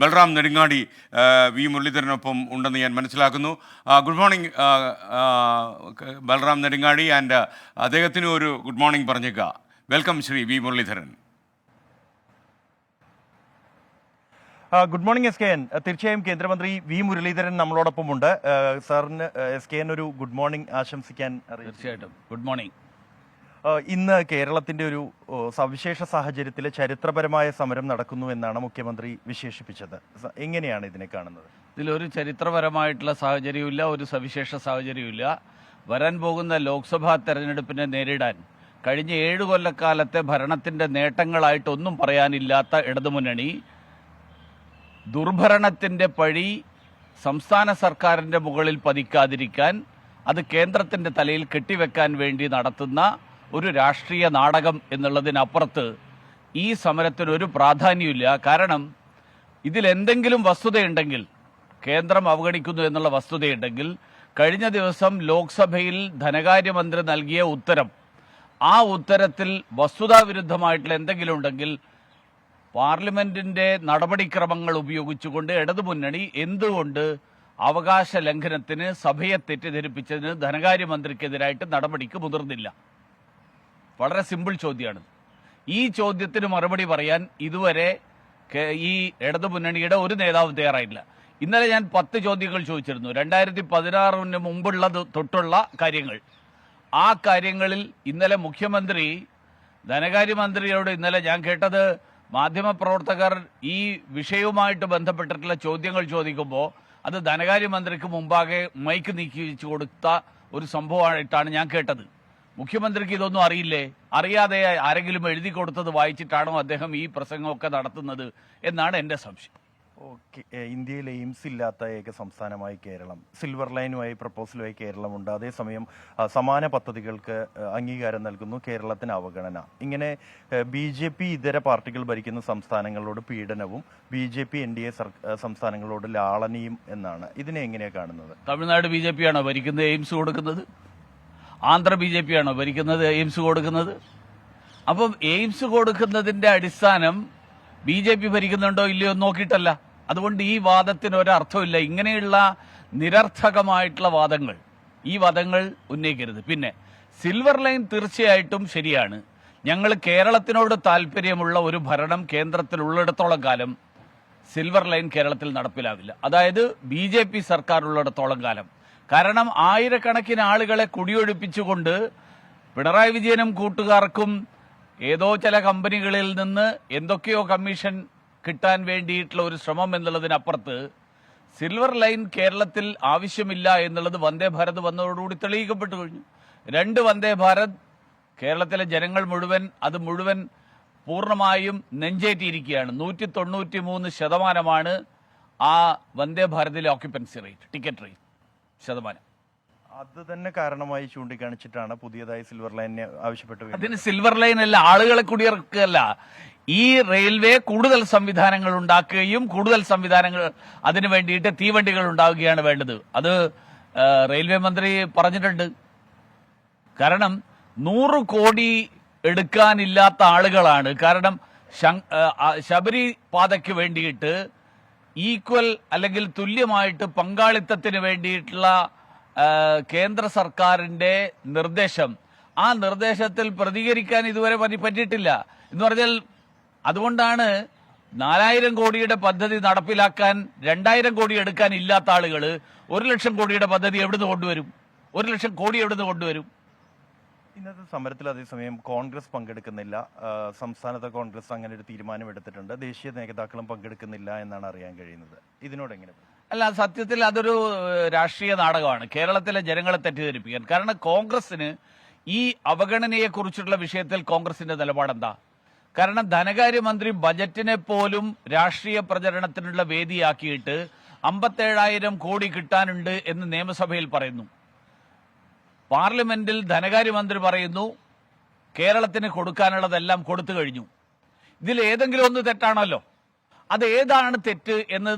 Balram Nedungadi V. മുരളീധരനൊപ്പം ഉണ്ടെന്ന് ഞാൻ മനസ്സിലാക്കുന്നു. Good morning Balram Nedungadi and അദ്ദേഹത്തിന് ഒരു good morning പറഞ്ഞേക്കുക welcome Shri V. Muraleedharan. Good morning S K N തീർച്ചയായും കേന്ദ്രമന്ത്രി വി. മുരളീധരൻ നമ്മളോടൊപ്പമുണ്ട്. ഉണ്ട് സാറിന് എസ് കെ എൻ ഒരു ഗുഡ് മോർണിംഗ് ആശംസിക്കാൻ അറിയിച്ചു. തീർച്ചയായിട്ടും. ഗുഡ് മോർണിംഗ് ഇന്ന് കേരളത്തിന്റെ ഒരു സവിശേഷ സാഹചര്യത്തിൽ ചരിത്രപരമായ സമരം നടക്കുന്നു എന്നാണ് മുഖ്യമന്ത്രി വിശേഷിപ്പിച്ചത്. എങ്ങനെയാണ് ഇതിനെ കാണുന്നത്? ഇതിലൊരു ചരിത്രപരമായിട്ടുള്ള സാഹചര്യമില്ല ഒരു സവിശേഷ സാഹചര്യമില്ല വരാൻ പോകുന്ന ലോക്സഭാ തെരഞ്ഞെടുപ്പിനെ നേരിടാൻ കഴിഞ്ഞ ഏഴ് കൊല്ലക്കാലത്തെ ഭരണത്തിന്റെ നേട്ടങ്ങളായിട്ടൊന്നും പറയാനില്ലാത്ത ഇടതുമുന്നണി ദുർഭരണത്തിന്റെ പഴി സംസ്ഥാന സർക്കാരിന്റെ മുകളിൽ പതിക്കാതിരിക്കാൻ അത് കേന്ദ്രത്തിന്റെ തലയിൽ കെട്ടിവെക്കാൻ വേണ്ടി നടത്തുന്ന ഒരു രാഷ്ട്രീയ നാടകം എന്നുള്ളതിനപ്പുറത്ത് ഈ സമരത്തിന് ഒരു പ്രാധാന്യമില്ല കാരണം ഇതിലെന്തെങ്കിലും വസ്തുതയുണ്ടെങ്കിൽ കേന്ദ്രം അവഗണിക്കുന്നു എന്നുള്ള വസ്തുതയുണ്ടെങ്കിൽ കഴിഞ്ഞ ദിവസം ലോക്സഭയിൽ ധനകാര്യമന്ത്രി നൽകിയ ഉത്തരം ആ ഉത്തരത്തിൽ വസ്തുതാവിരുദ്ധമായിട്ടുള്ള എന്തെങ്കിലും ഉണ്ടെങ്കിൽ പാർലമെന്റിന്റെ നടപടിക്രമങ്ങൾ ഉപയോഗിച്ചുകൊണ്ട് ഇടതുമുന്നണി എന്തുകൊണ്ട് അവകാശ ലംഘനത്തിന് സഭയെ തെറ്റിദ്ധരിപ്പിച്ചതിന് ധനകാര്യമന്ത്രിക്കെതിരായിട്ട് നടപടിക്ക് മുതിർന്നില്ല? വളരെ സിമ്പിൾ ചോദ്യമാണ്. ഈ ചോദ്യത്തിന് മറുപടി പറയാൻ ഇതുവരെ ഈ ഈ ഇടതുമുന്നണിയുടെ ഒരു നേതാവും തയ്യാറായില്ല ഇന്നലെ ഞാൻ പത്ത് ചോദ്യങ്ങൾ ചോദിച്ചിരുന്നു. രണ്ടായിരത്തി പതിനാറിന് മുമ്പുള്ള തൊട്ടുള്ള കാര്യങ്ങൾ. ആ കാര്യങ്ങളിൽ ഇന്നലെ മുഖ്യമന്ത്രി ധനകാര്യമന്ത്രിയോട് ഇന്നലെ ഞാൻ കേട്ടത് മാധ്യമപ്രവർത്തകർ ഈ വിഷയവുമായിട്ട് ബന്ധപ്പെട്ടിട്ടുള്ള ചോദ്യങ്ങൾ ചോദിക്കുമ്പോൾ അത് ധനകാര്യമന്ത്രിക്ക് മുമ്പാകെ മൈക്ക് നീക്കി വെച്ച് കൊടുത്ത ഒരു സംഭവമായിട്ടാണ് ഞാൻ കേട്ടത്. മുഖ്യമന്ത്രിക്ക് ഇതൊന്നും അറിയില്ലേ? അറിയാതെ ആരെങ്കിലും എഴുതി കൊടുത്തത് വായിച്ചിട്ടാണോ അദ്ദേഹം ഈ പ്രസംഗമൊക്കെ നടത്തുന്നത് എന്നാണ് എന്റെ സംശയം. ഓക്കെ ഇന്ത്യയിൽ എയിംസ് ഇല്ലാത്ത ഏക സംസ്ഥാനമായി കേരളം. സിൽവർ ലൈനുമായി പ്രപ്പോസലുമായി കേരളമുണ്ട്. അതേസമയം സമാന പദ്ധതികൾക്ക് അംഗീകാരം നൽകുന്നു കേരളത്തിന് അവഗണന. ഇങ്ങനെ ബി ജെ പി ഇതര പാർട്ടികൾ ഭരിക്കുന്ന സംസ്ഥാനങ്ങളോട് പീഡനവും B J P N D A സംസ്ഥാനങ്ങളോട് ലാളനയും എന്നാണ്. ഇതിനെ എങ്ങനെയാണ് കാണുന്നത്? തമിഴ്നാട് ബി ജെ പി ആണോ ഭരിക്കുന്നത്? എയിംസ് കൊടുക്കുന്നത്? ആന്ധ്ര ബി ജെ പി ആണോ ഭരിക്കുന്നത്? എയിംസ് കൊടുക്കുന്നത്? അപ്പം എയിംസ് കൊടുക്കുന്നതിന്റെ അടിസ്ഥാനം ബി ജെ പി ഭരിക്കുന്നുണ്ടോ ഇല്ലയോ എന്ന് നോക്കിയിട്ടല്ല. അതുകൊണ്ട് ഈ വാദത്തിന് ഒരർത്ഥമില്ല. ഇങ്ങനെയുള്ള നിരർത്ഥകമായിട്ടുള്ള വാദങ്ങൾ ഈ വാദങ്ങൾ ഉന്നയിക്കരുത്. പിന്നെ സിൽവർ ലൈൻ തീർച്ചയായിട്ടും ശരിയാണ്. ഞങ്ങൾ കേരളത്തിനോട് താല്പര്യമുള്ള ഒരു ഭരണം കേന്ദ്രത്തിൽ ഉള്ളിടത്തോളം കാലം സിൽവർ ലൈൻ കേരളത്തിൽ നടപ്പിലാവില്ല. അതായത് ബി സർക്കാർ ഉള്ളിടത്തോളം കാലം. കാരണം ആയിരക്കണക്കിന് ആളുകളെ കുടിയൊഴിപ്പിച്ചുകൊണ്ട് പിണറായി വിജയനും കൂട്ടുകാർക്കും ഏതോ ചില കമ്പനികളിൽ നിന്ന് എന്തൊക്കെയോ കമ്മീഷൻ കിട്ടാൻ വേണ്ടിയിട്ടുള്ള ഒരു ശ്രമം എന്നുള്ളതിനപ്പുറത്ത് സിൽവർ ലൈൻ കേരളത്തിൽ ആവശ്യമില്ല എന്നുള്ളത് വന്ദേ ഭാരത് വന്നതോടുകൂടി തെളിയിക്കപ്പെട്ടു കഴിഞ്ഞു. രണ്ട് വന്ദേ ഭാരത് കേരളത്തിലെ ജനങ്ങൾ മുഴുവൻ അത് മുഴുവൻ പൂർണമായും നെഞ്ചേറ്റിയിരിക്കുകയാണ്. നൂറ്റി തൊണ്ണൂറ്റി മൂന്ന് ശതമാനമാണ് ആ വന്ദേ ഭാരതിലെ ഓക്യുപ്പൻസി റേറ്റ് ടിക്കറ്റ് റേറ്റ് ശതമാനം. അത് തന്നെ കാരണമായി ചൂണ്ടിക്കാണിച്ചിട്ടാണ് പുതിയതായി സിൽവർ ലൈൻ ആവശ്യപ്പെട്ടത്. അതിന് സിൽവർ ലൈൻ അല്ല ആളുകളെ കുടിയിറക്കുകയല്ല. ഈ റെയിൽവേ കൂടുതൽ സംവിധാനങ്ങൾ ഉണ്ടാക്കുകയും കൂടുതൽ സംവിധാനങ്ങൾ അതിനു വേണ്ടിയിട്ട് തീവണ്ടികൾ ഉണ്ടാവുകയാണ് വേണ്ടത്. അത് റെയിൽവേ മന്ത്രി പറഞ്ഞിട്ടുണ്ട്. കാരണം നൂറ് കോടി എടുക്കാനില്ലാത്ത ആളുകളാണ്. കാരണം ശബരി പാതയ്ക്ക് വേണ്ടിയിട്ട് ഈക്വൽ അല്ലെങ്കിൽ തുല്യമായിട്ട് പങ്കാളിത്തത്തിന് വേണ്ടിയിട്ടുള്ള കേന്ദ്ര സർക്കാരിന്റെ നിർദ്ദേശം. ആ നിർദ്ദേശത്തിൽ പ്രതികരിക്കാൻ ഇതുവരെ പറ്റി- പറ്റിയിട്ടില്ല. എന്ന് പറഞ്ഞാൽ അതുകൊണ്ടാണ് നാലായിരം കോടിയുടെ പദ്ധതി നടപ്പിലാക്കാൻ രണ്ടായിരം കോടി എടുക്കാൻ ഇല്ലാത്ത ആളുകൾ ഒരു ലക്ഷം കോടിയുടെ പദ്ധതി എവിടുന്ന് കൊണ്ടുവരും? ഒരു ലക്ഷം കോടി എവിടുന്ന് കൊണ്ടുവരും? ഇന്നത്തെ സമരത്തിൽ അതേസമയം കോൺഗ്രസ് പങ്കെടുക്കുന്നില്ല. സംസ്ഥാനത്തെ കോൺഗ്രസ് അങ്ങനെ ഒരു തീരുമാനം എടുത്തിട്ടുണ്ട്. ദേശീയ നേതാക്കളും പങ്കെടുക്കുന്നില്ല എന്നാണ് അറിയാൻ കഴിയുന്നത്. ഇതിനോട് എങ്ങനെ അല്ല സത്യത്തിൽ അതൊരു രാഷ്ട്രീയ നാടകമാണ്. കേരളത്തിലെ ജനങ്ങളെ തെറ്റിദ്ധരിപ്പിക്കാൻ. കാരണം കോൺഗ്രസിന് ഈ അവഗണനയെക്കുറിച്ചുള്ള വിഷയത്തിൽ കോൺഗ്രസിന്റെ നിലപാടെന്താ? കാരണം ധനകാര്യമന്ത്രി ബജറ്റിനെ പോലും രാഷ്ട്രീയ പ്രചരണത്തിനുള്ള വേദിയാക്കിയിട്ട് അമ്പത്തേഴായിരം കോടി കിട്ടാനുണ്ട് എന്ന് നിയമസഭയിൽ പറയുന്നു. പാർലമെന്റിൽ ധനകാര്യമന്ത്രി പറയുന്നു കേരളത്തിന് കൊടുക്കാനുള്ളതെല്ലാം കൊടുത്തു കഴിഞ്ഞു. ഇതിൽ ഏതെങ്കിലും ഒന്ന് തെറ്റാണല്ലോ. അത് ഏതാണ് തെറ്റ് എന്ന്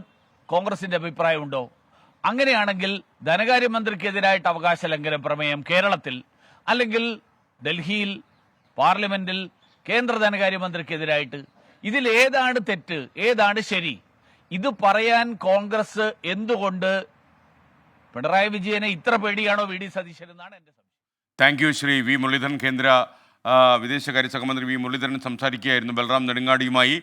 കോൺഗ്രസിന്റെ അഭിപ്രായമുണ്ടോ? അങ്ങനെയാണെങ്കിൽ ധനകാര്യമന്ത്രിക്കെതിരായിട്ട് അവകാശ ലംഘന പ്രമേയം കേരളത്തിൽ അല്ലെങ്കിൽ ഡൽഹിയിൽ പാർലമെന്റിൽ കേന്ദ്ര ധനകാര്യമന്ത്രിക്കെതിരായിട്ട്. ഇതിൽ ഏതാണ് തെറ്റ് ഏതാണ് ശരി? ഇത് പറയാൻ കോൺഗ്രസ് എന്തുകൊണ്ട് പിണറായി വിജയനെ ഇത്ര പേടിയാണോ വി ഡി സതീശൻ എന്നാണ് എന്റെ സംശയം. Thank you Shri V Muraleedharan കേന്ദ്ര വിദേശകാര്യ സഹമന്ത്രി വി മുരളീധരൻ സംസാരിക്കുകയായിരുന്നു ബൽറാം നെടുങ്ങാടിയുമായി.